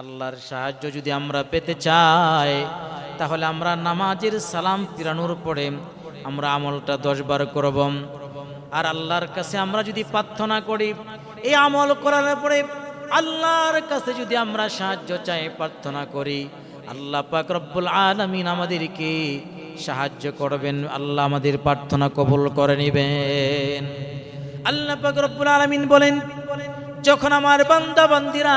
আল্লাহর সাহায্য যদি আমরা পেতে চাই, তাহলে আমরা নামাজের সালাম ফিরানোর পরে আমরা আমলটা দশবার করব। আর আল্লাহর কাছে আমরা যদি প্রার্থনা করি, এই আমল করার পরে আল্লাহর কাছে যদি আমরা সাহায্য চাই, প্রার্থনা করি, আল্লাহ পাক রব্বুল আলামিন আমাদেরকে সাহায্য করবেন, আল্লাহ আমাদের প্রার্থনা কবুল করে নেবেন। আল্লাহ পাক রব্বুল আলামিন বলেন, যখন আমার বান্দা বান্দিরা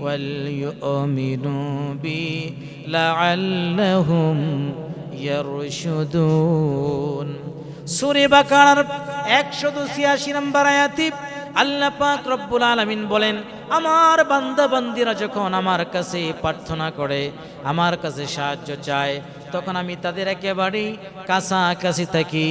وَلْيُؤْمِنُوا بِي لَعَلَّهُمْ يَرْشُدُونَ সুরে বাকার একশো ছিয়াশি নম্বর আয়াতি আল্লাহ পাক রব্বুল আলামিন বলেন, আমার বান্দা বান্দিরা যখন আমার কাছে প্রার্থনা করে, আমার কাছে সাহায্য চায়, তখন আমি তাদের একেবারেই কাছাকাছি থাকি।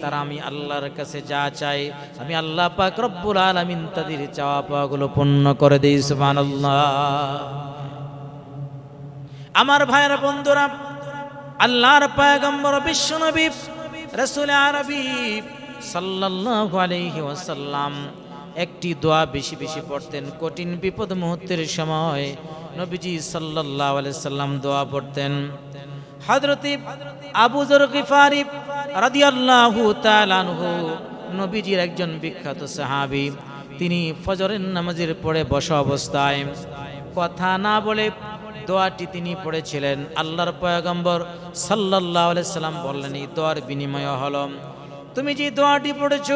তারা আমি আল্লাহর কাছে যা চাই, আমি আল্লাহ পাক রব্বুল আলামিন তাদের চাওয়া পাওয়াগুলো পূর্ণ করে দিই, সুবহানাল্লাহ। আমার ভাইয়েরা বন্ধুরা, আল্লাহর পায়গম্বর বিশ্বনবী, রসুল আরবি সাল্লাল্লাহু আলাইহি ওয়াসাল্লাম একটি দোয়া বেশি বেশি পড়তেন। কঠিন বিপদ মুহূর্তের সময় নবীজি আলাইহি সাল্লাম দোয়া পড়তেন। হযরতে আবু যর গিফারি রাদিয়াল্লাহু তাআলা আনহু নবীজির একজন বিখ্যাত সাহাবী। তিনি ফজরের নামাজের পরে বসা অবস্থায় কথা না বলে দোয়াটি তিনি পড়েছিলেন। আল্লাহর পয়গম্বর সাল্লাল্লাহু আলাইহি সাল্লাম বললেন, এই দোয়ার বিনিময় হলো। তুমি যে দোয়াটি পড়েছো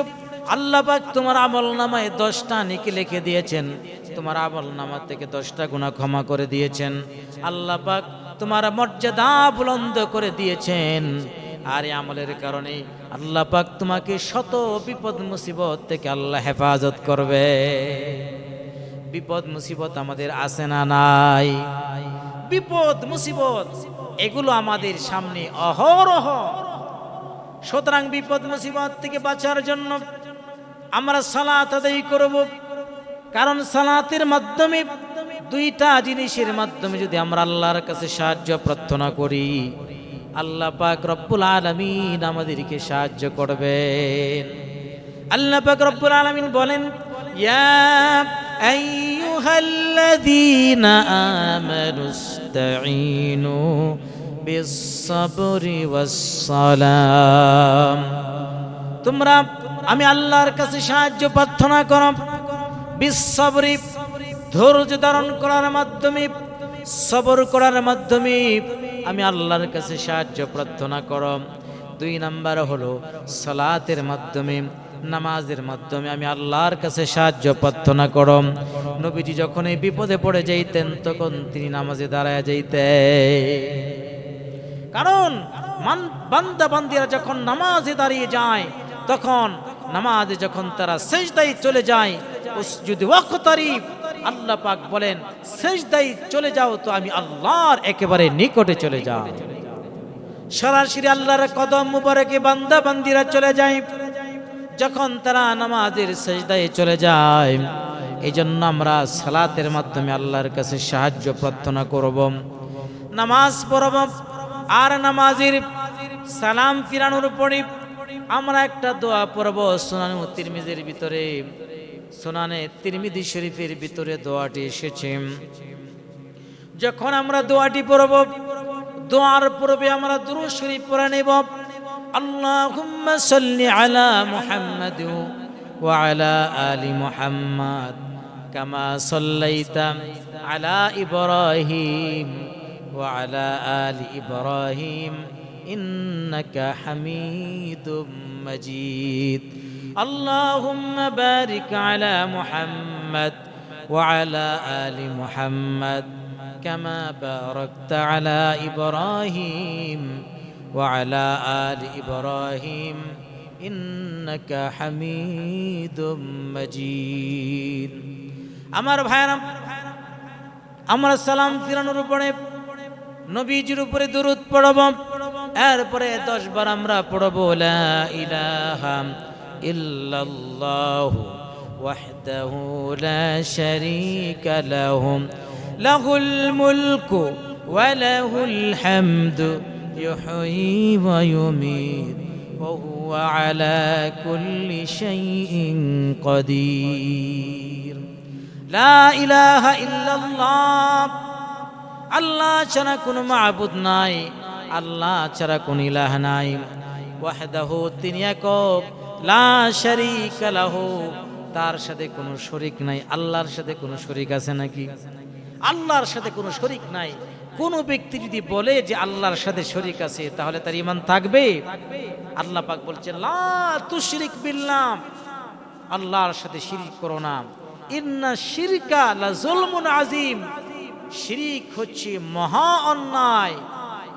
আল্লাহ পাক তোমার আমল নামায় দশটা নেকি লিখে দিয়েছেন। তোমার আমল নামা থেকে দশটা গুণা ক্ষমা করে দিয়েছেন। আল্লাহ পাক তোমার মর্যাদা বুলন্দ করে দিয়েছেন। আর এই আমলের কারণে আল্লাহ পাক তোমাকে শত বিপদ মুসিবত থেকে আল্লাহ হেফাজত করবে। বিপদ মুসিবত আমাদের আসে না নাই? বিপদ মুসিবত এগুলো আমাদের সামনে অহরহ। সুতরাং বিপদ মুসিবত থেকে বাঁচার জন্য আমরা সালাত আদায় করব। কারণ সালাতের মাধ্যমে দুইটা জিনিসের মাধ্যমে যদি আমরা আল্লাহর কাছে সাহায্য প্রার্থনা করি, আল্লাহ পাক রব্বুল আলামিন আমাদেরকে সাহায্য করবেন। আল্লাহ পাক রব্বুল আলামিন বলেন তোমরা আমি আল্লাহর কাছে সাহায্য প্রার্থনা করো বিশ্বরি ধৈর্য ধারণ করার মাধ্যমে, সবর করার মাধ্যমে আমি আল্লাহর কাছে সাহায্য প্রার্থনা করম দুই নাম্বার হলো সালাতের মাধ্যমে, নামাজের মাধ্যমে আমি আল্লাহর কাছে সাহায্য প্রার্থনা করম নবীজি যখন এই বিপদে পড়ে যাইতেন, তখন তিনি নামাজে দাঁড়ায় যাইতেন। কারণ বান্দা বান্দিরা যখন নামাজে দাঁড়িয়ে যায়, তখন নামাজে যখন তারা সেজদাই চলে যায় যদি ওয়াক্তারি আল্লাহ পাক বলেন সেজদাই চলে যাও তো আমি আল্লাহর একেবারে নিকটে চলে যাও। সরাসরি আল্লাহর কদম মুবারকে বান্দা বান্দিরা চলে যায়। যখন তারা নামাজের সেজদায় চলে যায় এই জন্য আমরা সালাতের মাধ্যমে আল্লাহর কাছে সাহায্য প্রার্থনা করব। নামাজ পড়ব, আর নামাজের সালাম ফিরানোর পরে আমরা একটা দোয়া পড়ব সোনানি তিরমিজের ভিতরে। সোনানে তিরমিদি শরীফের ভিতরে দোয়াটি এসেছে। যখন আমরা দোয়াটি পড়ব, দোয়ার পূর্বে আমরা দুরূদ শরীফ পড়ে নেব। আল্লাহুম্মা সাল্লি আলা মুহাম্মাদ ওয়া আলা আলি মুহাম্মাদ কামা সাল্লাইতা আলা ইব্রাহিম ওয়া আলা আলি ইব্রাহিম ইন্নাকা হামিদুম মাজিদ اللهم بارك على محمد وعلى آل محمد كما باركت على إبراهيم وعلى آل إبراهيم إنك حميد مجيد আমার ভাইরা আমরা সালাম ফিরানোর উপরে নবীজির উপরে দরুদ পড়ব এরপরে দশ বার আমরা পড়ব লা ইলাহা ইল্লাল্লাহু ওয়াহদাহু লা শারীকা লাহু লাহুল মুলকু ওয়া লাহুল হামদু يحيي ويميت وهو على كل شيء قدير لا إله إلا الله আল্লাহ ছাড়া কোনো মাবুদ নাই আল্লাহ ছাড়া কোন ইলাহ নাই। ওয়াহদাহু, তিনি একক। লা শারীকা লাহু। তার সাথে কোনো শরিক নাই। আল্লাহর সাথে কোনো শরিক আছে নাকি? আল্লাহর সাথে কোনো শরিক নাই। কোন ব্যক্তি যদি বলে যে আল্লাহর সাথে শরিক আছে, তাহলে তার ইমান থাকবে? আল্লাহ পাক বলছেন, লা তুশরিক বিল্লাহ। আল্লাহর সাথে শিরিক করো না। ইন্না শিরকা লা জুলমুন আজিম শিরিক হচ্ছে মহা অন্যায়।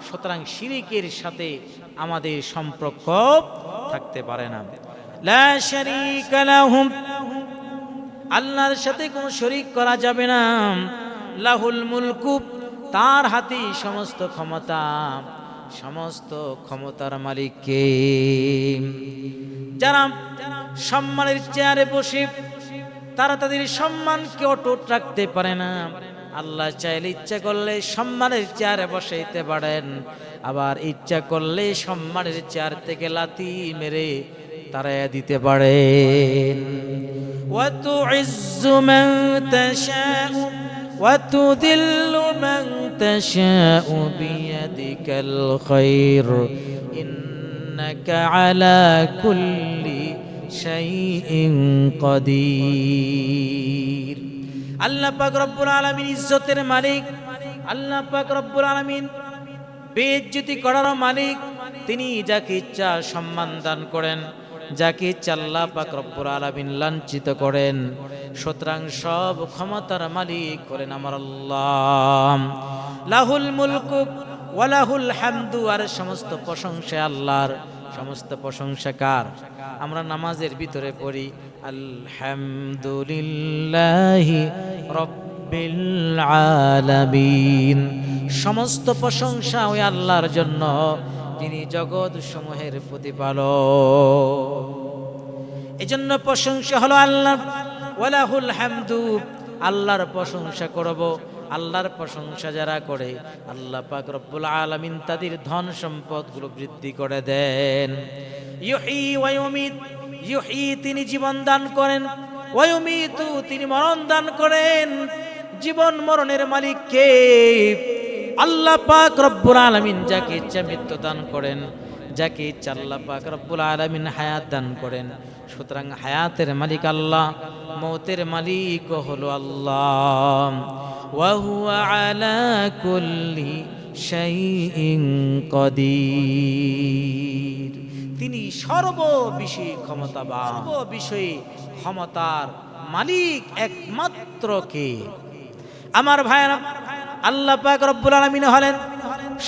সুতরাং শিরিকের সাথে আমাদের সম্পর্ক থাকতে পারে না। আল্লাহর সাথে কোনো শরিক করা যাবে না। লাহুল মুলকু, তার হাতে সমস্ত ক্ষমতা, সমস্ত ক্ষমতার মালিককে। যারা সম্মানের চেয়ারে বসে, তারা তাদের সম্মানকে অটুট রাখতে পারে না। আল্লাহ চাইলে ইচ্ছা করলে সম্মানের চেয়ারে বসাইতে পারেন আবার ইচ্ছা করলে সম্মানের চেয়ার থেকে লাথি মেরে তারা দিতে পারেন وتعز من تشاء وتذل من تشاء بيدك الخير إنك على كل شيء قدير আল্লাহ পাক রব্বুল আলামিন ইজ্জতের মালিক, আল্লাহ পাক রব্বুল আলামিন বেজ্জতি করার মালিক, তিনি যাকে ইচ্ছা সম্মান দান করেন, যাকে ইচ্ছা আল্লাহ পাক রব্বুল আলামিন লাঞ্ছিত করেন। সুতরাং সব ক্ষমতার মালিক করেন আমার আল্লাহ। লাহুল মুলকু ওয়ালাহুল হামদু, আর সমস্ত প্রশংসা আল্লাহর সমস্ত প্রশংসা কার? আমরা নামাজের ভিতরে পড়ি, আলহামদুলিল্লাহি আলামিন। সমস্ত প্রশংসা ওই আল্লাহর জন্য তিনি জগৎ সমূহের প্রতিপালক। এজন্য প্রশংসা হলো আল্লাহ, ওয়ালাহুল হামদু। আল্লাহর প্রশংসা করব। আল্লাহর প্রশংসা যারা করে, আল্লাহ পাক রব্বুল আলামিন তাদের ধন সম্পদগুলো বৃদ্ধি করে দেন। ইউহি ওয়ায়ুমিত ইউহি তিনি জীবন দান করেন ওয়ায়ুমিতু তিনি মরণ দান করেন। জীবন মরণের মালিক কে আল্লাহ পাক রব্বুল আলামিন যাকে ইচ্ছা মৃত্যু দান করেন, যাকে ইচ্ছা আল্লাহ পাক রব্বুল আলামিন হায়াত দান করেন। সুতরাং হায়াতের মালিক আল্লাহ, মৌতের মালিক হলো আল্লাহ। ওয়াহুয়া আলা কুল্লি শাইইন তিনি সর্ব বিষয়ে ক্ষমতাবান ক্ষমতার মালিক একমাত্র কে? আমার ভাইরা আল্লাহ পাক রব্বুল আলামিন হলেন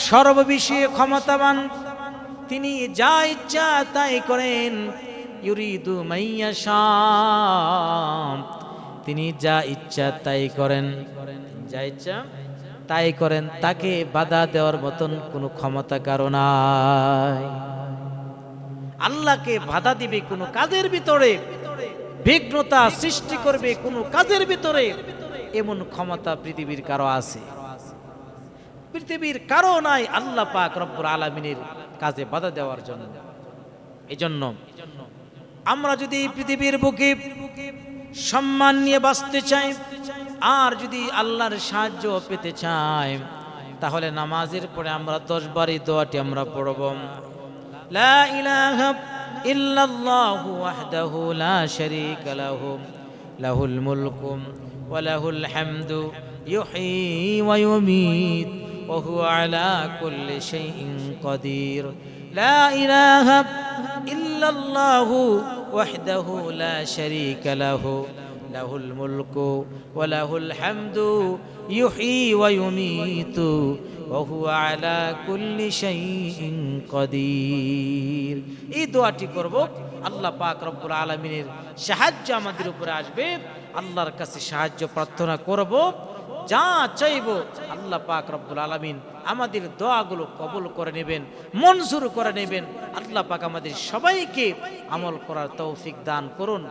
সর্ববিষয়ে ক্ষমতাবান। তিনি যা ইচ্ছা তাই করেন। ইউরিদু তিনি যা ইচ্ছা তাই করেন। যা ইচ্ছা তাই করেন, তাকে বাধা দেওয়ার মতন কোনো ক্ষমতা কারও নাই। আল্লাহকে বাধা দিবে কোনো কাজের ভিতরে, বিঘ্নতা সৃষ্টি করবে কোনো কাজের ভিতরে, এমন ক্ষমতা পৃথিবীর কারও আছে। পৃথিবীর কারও নাই আল্লাহ পাক রব্বুল আলমিনের কাজে বাধা দেওয়ার জন্য। এই জন্য আমরা যদি পৃথিবীর বুকে সম্মান নিয়ে বাঁচতে চাই, আর যদি আল্লাহর সাহায্য পেতে চাই, তাহলে নামাজের পরে আমরা দশ বারই দোয়াটি আমরা পড়ব। লা লা লাহুল লাহুল কুল্লি ইল্লাল্লাহু ওয়াহদাহু লা শারীকা লাহু, লাহুল মুলকু ওয়া লাহুল হামদু ইউহয়ী ওয়া ইউমীতু, ওয়া হুয়া আলা কুল্লি শাইইন কাদির। এই দোয়াটি করব, আল্লাহ পাক রব্বুল আলামিনের সাহায্য আমাদের উপরে আসবে, আল্লাহর কাছে সাহায্য প্রার্থনা করব। যা চাইব আল্লাহ পাক রব্বুল আলমিন আমাদের দোয়াগুলো কবুল করে নেবেন, মঞ্জুর করে নেবেন। আল্লাহ পাক আমাদের সবাইকে আমল করার তৌফিক দান করুন।